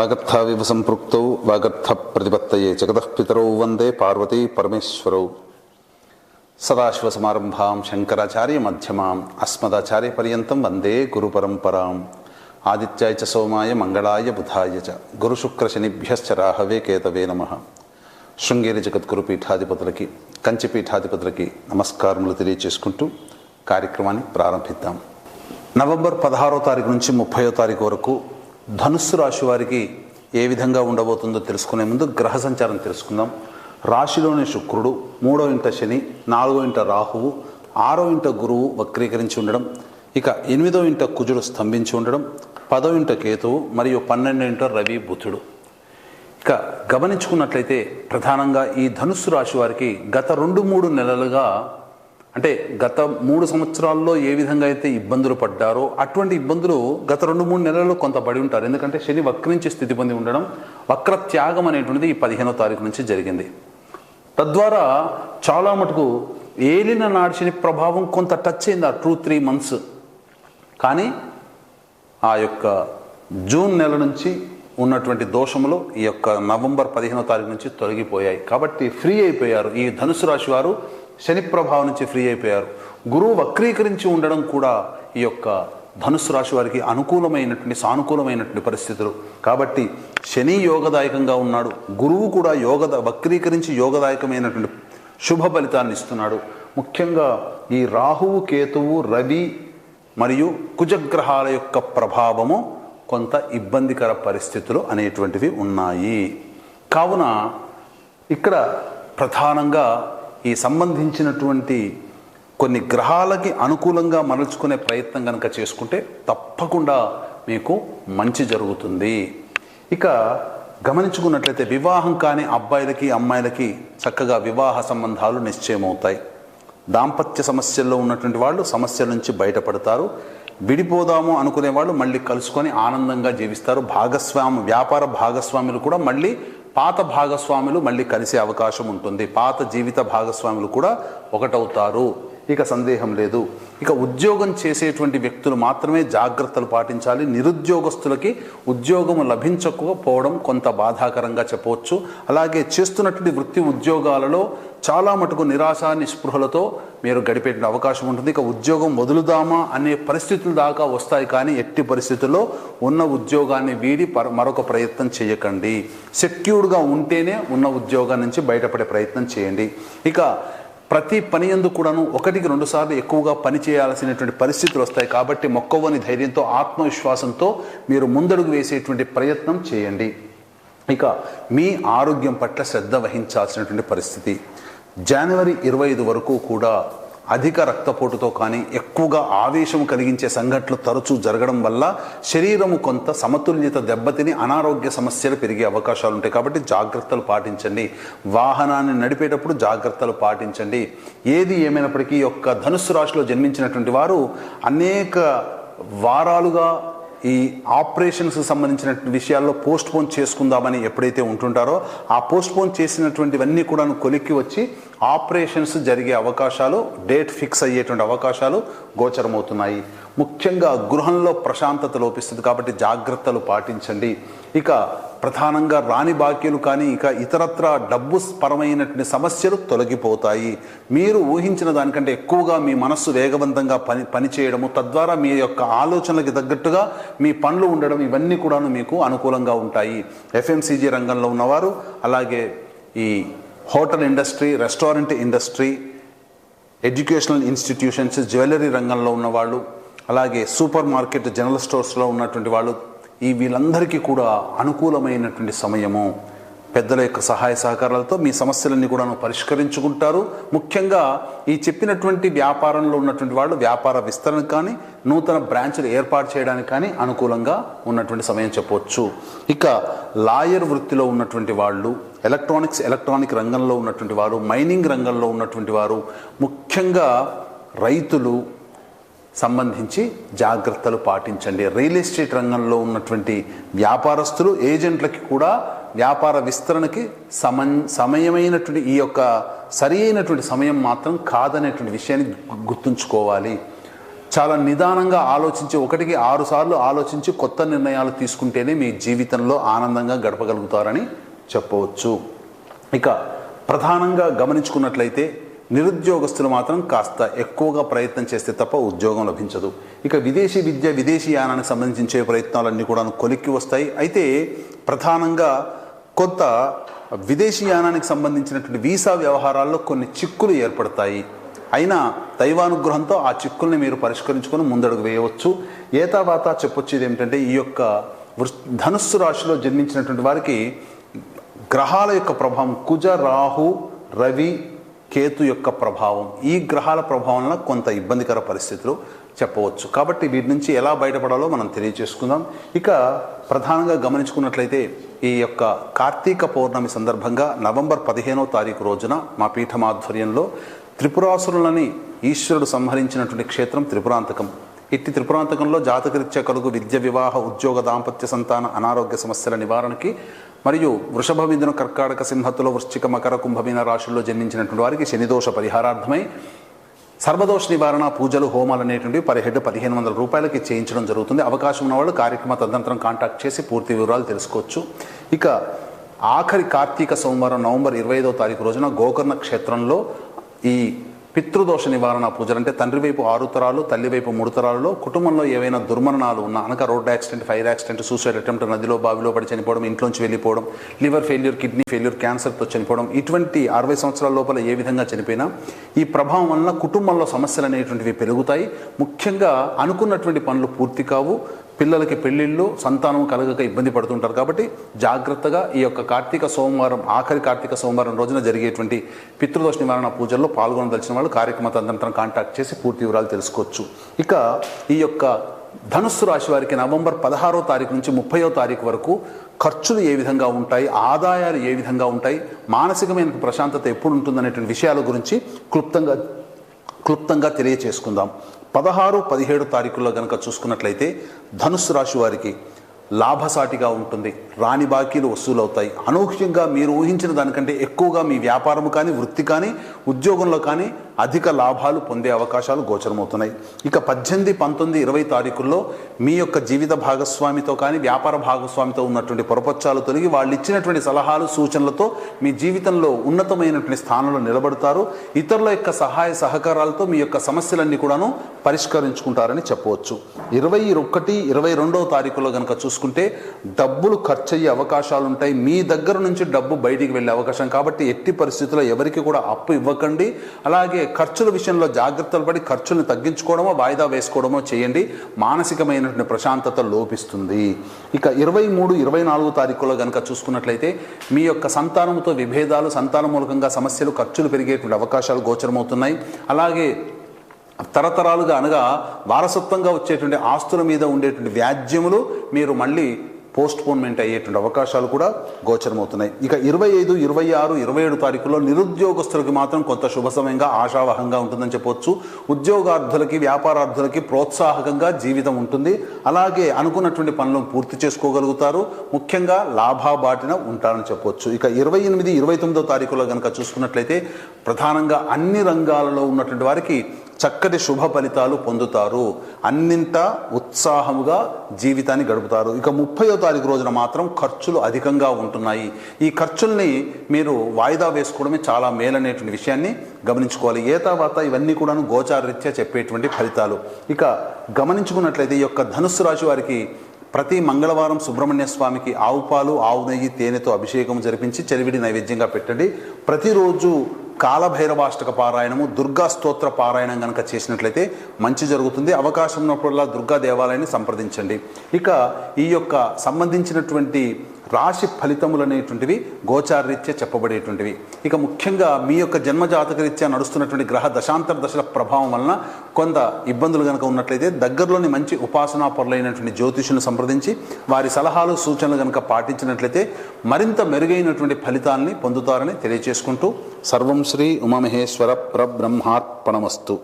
వాగర్థావివ సంపృక్తౌ వాగర్థ ప్రతిపత్తయే జగతపితరౌ వందే పార్వతీ పరమేశ్వరౌ. సదాశివసమారంభాం శంకరాచార్య మధ్యమాం అస్మదాచార్య పర్యంతం వందే గురు పరంపరాం. ఆదిత్యాయ చ సోమాయ మంగళాయ బుధాయ చ గురుశుక్రశనిభ్యశ్చ రాహవే కేతవే నమ. శృంగేరి జగద్గురు పీఠాధిపతులకి కంచి పీఠాధిపతులకి నమస్కారములు తెలియచేసుకుంటూ కార్యక్రమాన్ని ప్రారంభిద్దాం. నవంబర్ పదహారో తారీఖు నుంచి ముప్పయో తారీఖు వరకు ధనుస్సు రాశి వారికి ఏ విధంగా ఉండబోతుందో తెలుసుకునే ముందు గ్రహ సంచారం తెలుసుకుందాం. రాశిలోని శుక్రుడు మూడో ఇంట శని నాలుగో ఇంట రాహువు ఆరో ఇంట గురువు వక్రీకరించి ఉండడం ఇక ఎనిమిదో ఇంట కుజుడు స్తంభించి ఉండడం పదో ఇంట కేతువు మరియు పన్నెండో ఇంట రవి బుధుడు. ఇక గమనించుకున్నట్లయితే ప్రధానంగా ఈ ధనుస్సు రాశి వారికి గత రెండు మూడు నెలలుగా అంటే గత మూడు సంవత్సరాల్లో ఏ విధంగా అయితే ఇబ్బందులు పడ్డారో అటువంటి ఇబ్బందులు గత రెండు మూడు నెలల్లో కొంత పడి ఉంటారు. ఎందుకంటే శని వక్రించి స్థితి పొంది ఉండడం వక్ర త్యాగం అనేటువంటిది ఈ పదిహేనో తారీఖు నుంచి జరిగింది. తద్వారా చాలా మటుకు ఏలిన నాడు శని ప్రభావం కొంత టచ్ అయింది ఆ టూ త్రీ మంత్స్ కానీ ఆ యొక్క జూన్ నెల నుంచి ఉన్నటువంటి దోషములు ఈ యొక్క నవంబర్ పదిహేనో తారీఖు నుంచి తొలగిపోయాయి. కాబట్టి ఫ్రీ అయిపోయారు ఈ ధనుసు రాశి వారు. శని ప్రభావం నుంచి ఫ్రీ అయిపోయారు. గురువు వక్రీకరించి ఉండడం కూడా ఈ యొక్క ధనుసు రాశి వారికి అనుకూలమైనటువంటి సానుకూలమైనటువంటి పరిస్థితులు. కాబట్టి శని యోగదాయకంగా ఉన్నాడు. గురువు కూడా యోగద వక్రీకరించి యోగదాయకమైనటువంటి శుభ ఫలితాన్ని ఇస్తున్నాడు. ముఖ్యంగా ఈ రాహువు కేతువు రవి మరియు కుజగ్రహాల యొక్క ప్రభావము కొంత ఇబ్బందికర పరిస్థితులు అనేటువంటివి ఉన్నాయి. కావున ఇక్కడ ప్రధానంగా ఈ సంబంధించినటువంటి కొన్ని గ్రహాలకి అనుకూలంగా మరల్చుకునే ప్రయత్నం కనుక చేసుకుంటే తప్పకుండా మీకు మంచి జరుగుతుంది. ఇక గమనించుకున్నట్లయితే వివాహం కాని అబ్బాయిలకి అమ్మాయిలకి చక్కగా వివాహ సంబంధాలు నిశ్చయమవుతాయి. దాంపత్య సమస్యల్లో ఉన్నటువంటి వాళ్ళు సమస్యల నుంచి బయటపడతారు. విడిపోదాము అనుకునే వాళ్ళు మళ్ళీ కలుసుకొని ఆనందంగా జీవిస్తారు. భాగస్వామి వ్యాపార భాగస్వాములు కూడా మళ్ళీ పాత భాగస్వాములు మళ్ళీ కలిసే అవకాశం ఉంటుంది. పాత జీవిత భాగస్వాములు కూడా ఒకటవుతారు. ఇక సందేహం లేదు. ఇక ఉద్యోగం చేసేటువంటి వ్యక్తులు మాత్రమే జాగ్రత్తలు పాటించాలి. నిరుద్యోగస్తులకి ఉద్యోగం లభించకపోవడం కొంత బాధాకరంగా చెప్పవచ్చు. అలాగే చేస్తున్నటువంటి వృత్తి ఉద్యోగాలలో చాలా మటుకు నిరాశ నిస్పృహలతో మీరు గడిపేట అవకాశం ఉంటుంది. ఇక ఉద్యోగం వదులుదామా అనే పరిస్థితులు దాకా వస్తాయి కానీ ఎట్టి పరిస్థితుల్లో ఉన్న ఉద్యోగాన్ని వీడి పర- మరొక ప్రయత్నం చేయకండి. సెక్యూర్డ్గా ఉంటేనే ఉన్న ఉద్యోగం నుంచి బయటపడే ప్రయత్నం చేయండి. ఇక ప్రతి పని ఎందు కూడాను ఒకటికి రెండు సార్లు ఎక్కువగా పని చేయాల్సినటువంటి పరిస్థితులు వస్తాయి కాబట్టి మొక్కవని ధైర్యంతో ఆత్మవిశ్వాసంతో మీరు ముందడుగు వేసేటువంటి ప్రయత్నం చేయండి. ఇక మీ ఆరోగ్యం పట్ల శ్రద్ధ వహించాల్సినటువంటి పరిస్థితి. జనవరి ఇరవై ఐదు వరకు కూడా అధిక రక్తపోటుతో కానీ ఎక్కువగా ఆవేశం కలిగించే సంఘటనలు తరచూ జరగడం వల్ల శరీరము కొంత సమతుల్యత దెబ్బతిని అనారోగ్య సమస్యలు పెరిగే అవకాశాలు ఉంటాయి కాబట్టి జాగ్రత్తలు పాటించండి. వాహనాన్ని నడిపేటప్పుడు జాగ్రత్తలు పాటించండి. ఏది ఏమైనప్పటికీ యొక్క ధనుస్సు రాశిలో జన్మించినటువంటి వారు అనేక వారాలుగా ఈ ఆపరేషన్స్ సంబంధించిన విషయాల్లో పోస్ట్ పోన్ చేసుకుందామని ఎప్పుడైతే ఉంటుంటారో ఆ పోస్ట్ పోన్ చేసినటువంటివన్నీ కూడా కొలిక్కి వచ్చి ఆపరేషన్స్ జరిగే అవకాశాలు డేట్ ఫిక్స్ అయ్యేటువంటి అవకాశాలు గోచరమవుతున్నాయి. ముఖ్యంగా గృహంలో ప్రశాంతత లోపిస్తుంది కాబట్టి జాగ్రత్తలు పాటించండి. ఇక ప్రధానంగా రాని బాక్యులు కానీ ఇక ఇతరత్ర డబ్బు పరమైనటువంటి సమస్యలు తొలగిపోతాయి. మీరు ఊహించిన దానికంటే ఎక్కువగా మీ మనస్సు వేగవంతంగా పని పనిచేయడము తద్వారా మీ యొక్క ఆలోచనలకు తగ్గట్టుగా మీ పనులు ఉండడం ఇవన్నీ కూడాను మీకు అనుకూలంగా ఉంటాయి. ఎఫ్ఎంసీజీ రంగంలో ఉన్నవారు అలాగే ఈ hotel industry restaurant industry educational institutions jewellery రంగంలో ఉన్నవాళ్ళు అలాగే సూపర్ మార్కెట్ జనరల్ స్టోర్స్లో ఉన్నటువంటి వాళ్ళు ఈ వీళ్ళందరికీ కూడా అనుకూలమైనటువంటి సమయము. పెద్దల యొక్క సహాయ సహకారాలతో మీ సమస్యలన్నీ కూడా పరిష్కరించుకుంటారు. ముఖ్యంగా ఈ చెప్పినటువంటి వ్యాపారంలో ఉన్నటువంటి వాళ్ళు వ్యాపార విస్తరణ కానీ నూతన బ్రాంచ్లు ఏర్పాటు చేయడానికి కానీ అనుకూలంగా ఉన్నటువంటి సమయం చెప్పవచ్చు ఇక లాయర్ వృత్తిలో ఉన్నటువంటి వాళ్ళు ఎలక్ట్రానిక్స్ ఎలక్ట్రానిక్ రంగంలో ఉన్నటువంటి వారు మైనింగ్ రంగంలో ఉన్నటువంటి వారు ముఖ్యంగా రైతులు సంబంధించి జాగ్రత్తలు పాటించండి. రియల్ ఎస్టేట్ రంగంలో ఉన్నటువంటి వ్యాపారస్తులు ఏజెంట్లకి కూడా వ్యాపార విస్తరణకి సమన్ సమయమైనటువంటి ఈ యొక్క సరి అయినటువంటి సమయం మాత్రం కాదనేటువంటి విషయాన్ని గుర్తుంచుకోవాలి. చాలా నిదానంగా ఆలోచించి ఒకటికి ఆరు సార్లు ఆలోచించి కొత్త నిర్ణయాలు తీసుకుంటేనే మీ జీవితంలో ఆనందంగా గడపగలుగుతారని చెప్పవచ్చు. ఇక ప్రధానంగా గమనించుకున్నట్లయితే నిరుద్యోగస్తులు మాత్రం కాస్త ఎక్కువగా ప్రయత్నం చేస్తే తప్ప ఉద్యోగం లభించదు. ఇక విదేశీ విద్య విదేశీ యానానికి సంబంధించే ప్రయత్నాలన్నీ కూడా కొలిక్కి వస్తాయి. అయితే ప్రధానంగా కొంత విదేశీ యానానికి సంబంధించినటువంటి వీసా వ్యవహారాల్లో కొన్ని చిక్కులు ఏర్పడతాయి. అయినా దైవానుగ్రహంతో ఆ చిక్కుల్ని మీరు పరిష్కరించుకొని ముందడుగు వేయవచ్చు. ఏతావాత చెప్పొచ్చేది ఏమిటంటే ఈ యొక్క ధనుస్సు రాశిలో జన్మించినటువంటి వారికి గ్రహాల యొక్క ప్రభావం కుజ రాహు రవి కేతు యొక్క ప్రభావం ఈ గ్రహాల ప్రభావం కొంత ఇబ్బందికర పరిస్థితులు చెప్పవచ్చు. కాబట్టి వీటి నుంచి ఎలా బయటపడాలో మనం తెలియజేసుకుందాం. ఇక ప్రధానంగా గమనించుకున్నట్లయితే ఈ యొక్క కార్తీక పౌర్ణమి సందర్భంగా నవంబర్ పదిహేనో తారీఖు రోజున మా పీఠమాధ్వర్యంలో త్రిపురాసురులని ఈశ్వరుడు సంహరించినటువంటి క్షేత్రం త్రిపురాంతకం. ఇట్టి త్రిపురాంతకంలో జాతకరీత్యా కలుగు విద్య వివాహ ఉద్యోగ దాంపత్య సంతాన అనారోగ్య సమస్యల నివారణకి మరియు వృషభ మిథున కర్కాటక సింహతులో వృశ్చిక మకర కుంభమీన రాశుల్లో జన్మించినటువంటి వారికి శనిదోష పరిహారార్థమై సర్వదోష నివారణ పూజలు హోమాలు అనేటువంటివి పర్ హెడ్ పదిహేను వందల రూపాయలకి చేయించడం జరుగుతుంది. అవకాశం ఉన్నవాళ్ళు కార్యక్రమ తదనంతరం కాంటాక్ట్ చేసి పూర్తి వివరాలు తెలుసుకోవచ్చు. ఇక ఆఖరి కార్తీక సోమవారం నవంబర్ ఇరవై ఐదో తారీఖు రోజున గోకర్ణ క్షేత్రంలో ఈ పితృదోష నివారణ పూజలు అంటే తండ్రి వైపు ఆరు తరాలు తల్లి వైపు మూడు తరాలలో కుటుంబంలో ఏవైనా దుర్మరణాలు ఉన్నా అనగా road accident fire accident suicide attempt నదిలో బావిలో పడి చనిపోవడం ఇంట్లోంచి వెళ్ళిపోవడం లివర్ ఫెయిల్యూర్ కిడ్నీ ఫెయిల్యూర్ క్యాన్సర్తో చనిపోవడం ఇటువంటి అరవై సంవత్సరాల లోపల ఏ విధంగా చనిపోయినా ఈ ప్రభావం వలన కుటుంబంలో సమస్యలు అనేటువంటివి పెరుగుతాయి. ముఖ్యంగా అనుకున్నటువంటి పనులు పూర్తి కావు. పిల్లలకి పెళ్ళిళ్ళు సంతానం కలగక ఇబ్బంది పడుతుంటారు కాబట్టి జాగ్రత్తగా ఈ యొక్క కార్తీక సోమవారం ఆఖరి కార్తీక సోమవారం రోజున జరిగేటువంటి పితృదోష నివారణ పూజల్లో పాల్గొనదలిచిన వాళ్ళు కార్యక్రమ తదనంతరం కాంటాక్ట్ చేసి పూర్తి వివరాలు తెలుసుకోవచ్చు. ఇక ఈ యొక్క ధనుస్సు రాశి వారికి నవంబర్ పదహారో తారీఖు నుంచి ముప్పయో తారీఖు వరకు ఖర్చులు ఏ విధంగా ఉంటాయి ఆదాయాలు ఏ విధంగా ఉంటాయి మానసికమైన ప్రశాంతత ఎప్పుడు ఉంటుందనేటువంటి విషయాల గురించి క్లుప్తంగా క్లుప్తంగా తెలియచేసుకుందాం. పదహారు పదిహేడు తారీఖుల్లో కనుక చూసుకున్నట్లయితే ధనుసు రాశి వారికి లాభసాటిగా ఉంటుంది. రాని బాకీలు వసూలవుతాయి. అనూహ్యంగా మీరు ఊహించిన దానికంటే ఎక్కువగా మీ వ్యాపారము కానీ వృత్తి కానీ ఉద్యోగంలో కానీ అధిక లాభాలు పొందే అవకాశాలు గోచరమవుతున్నాయి. ఇక పద్దెనిమిది పంతొమ్మిది ఇరవై తారీఖుల్లో మీ యొక్క జీవిత భాగస్వామితో కానీ వ్యాపార భాగస్వామితో ఉన్నటువంటి పొరపచ్చాలు తొలగి వాళ్ళు ఇచ్చినటువంటి సలహాలు సూచనలతో మీ జీవితంలో ఉన్నతమైనటువంటి స్థానంలో నిలబడతారు. ఇతరుల యొక్క సహాయ సహకారాలతో మీ యొక్క సమస్యలన్నీ కూడాను పరిష్కరించుకుంటారని చెప్పవచ్చు. ఇరవై ఒకటి ఇరవై రెండవ తారీఖులో కనుక చూసుకుంటే డబ్బులు ఖర్చు అయ్యే అవకాశాలు ఉంటాయి మీ దగ్గర నుంచి డబ్బు బయటికి వెళ్ళే అవకాశం. కాబట్టి ఎట్టి పరిస్థితుల్లో ఎవరికి కూడా అప్పు ఇవ్వకండి. అలాగే ఖర్చుల విషయంలో జాగ్రత్తలు పడి ఖర్చులను తగ్గించుకోవడమో వాయిదా వేసుకోవడమో చేయండి. మానసికమైనటువంటి ప్రశాంతత లోపిస్తుంది. ఇక ఇరవై మూడు ఇరవై నాలుగు తారీఖులో కనుక చూసుకున్నట్లయితే మీ యొక్క సంతానంతో విభేదాలు సంతాన మూలకంగా సమస్యలు ఖర్చులు పెరిగేటువంటి అవకాశాలు గోచరమవుతున్నాయి. అలాగే తరతరాలుగా అనగా వారసత్వంగా వచ్చేటువంటి ఆస్తుల మీద ఉండేటువంటి వ్యాజ్యములు మీరు మళ్ళీ పోస్ట్ పోన్మెంట్ అయ్యేటువంటి అవకాశాలు కూడా గోచరమవుతున్నాయి. ఇక ఇరవై ఐదు ఇరవై ఆరు ఇరవై ఏడు తారీఖులో నిరుద్యోగస్తులకు మాత్రం కొంత శుభ సమయంగా ఆశావహంగా ఉంటుందని చెప్పొచ్చు. ఉద్యోగార్థులకి వ్యాపారార్థులకి ప్రోత్సాహకంగా జీవితం ఉంటుంది. అలాగే అనుకున్నటువంటి పనులను పూర్తి చేసుకోగలుగుతారు. ముఖ్యంగా లాభాబాటిన ఉంటారని చెప్పొచ్చు. ఇక ఇరవై ఎనిమిది ఇరవై తొమ్మిదో తారీఖులో కనుక చూసుకున్నట్లయితే ప్రధానంగా అన్ని రంగాలలో ఉన్నటువంటి వారికి చక్కటి శుభ ఫలితాలు పొందుతారు. అన్నింత ఉత్సాహముగా జీవితాన్ని గడుపుతారు. ఇక ముప్పయో తారీఖు రోజున మాత్రం ఖర్చులు అధికంగా ఉంటున్నాయి. ఈ ఖర్చుల్ని మీరు వాయిదా వేసుకోవడమే చాలా మేలనేటువంటి విషయాన్ని గమనించుకోవాలి. ఏ తర్వాత ఇవన్నీ కూడాను గోచారరీత్యా చెప్పేటువంటి ఫలితాలు. ఇక గమనించుకున్నట్లయితే ఈ యొక్క ధనుస్సు రాశి వారికి ప్రతి మంగళవారం సుబ్రహ్మణ్య స్వామికి ఆవు పాలు ఆవు నెయ్యి తేనెతో అభిషేకం జరిపించి చెలివిడి నైవేద్యంగా పెట్టండి. ప్రతిరోజు కాలభైరవాష్టక పారాయణము దుర్గా స్తోత్ర పారాయణం కనుక చేసినట్లయితే మంచి జరుగుతుంది. అవకాశం ఉన్నప్పుడల్లా దుర్గా దేవాలయాన్ని సంప్రదించండి. ఇక ఈ యొక్క సంబంధించినటువంటి రాశి ఫలితములు అనేటువంటివి గోచారరీత్యా చెప్పబడేటువంటివి. ఇక ముఖ్యంగా మీ యొక్క జన్మజాతక రీత్యా నడుస్తున్నటువంటి గ్రహ దశాంతర దశల ప్రభావం వలన కొంత ఇబ్బందులు కనుక ఉన్నట్లయితే దగ్గరలోని మంచి ఉపాసనా పరులైనటువంటి జ్యోతిషులను సంప్రదించి వారి సలహాలు సూచనలు కనుక పాటించినట్లయితే మరింత మెరుగైనటువంటి ఫలితాలని పొందుతారని తెలియజేసుకుంటూ సర్వం శ్రీ ఉమామహేశ్వర పరబ్రహ్మార్పణమస్తు.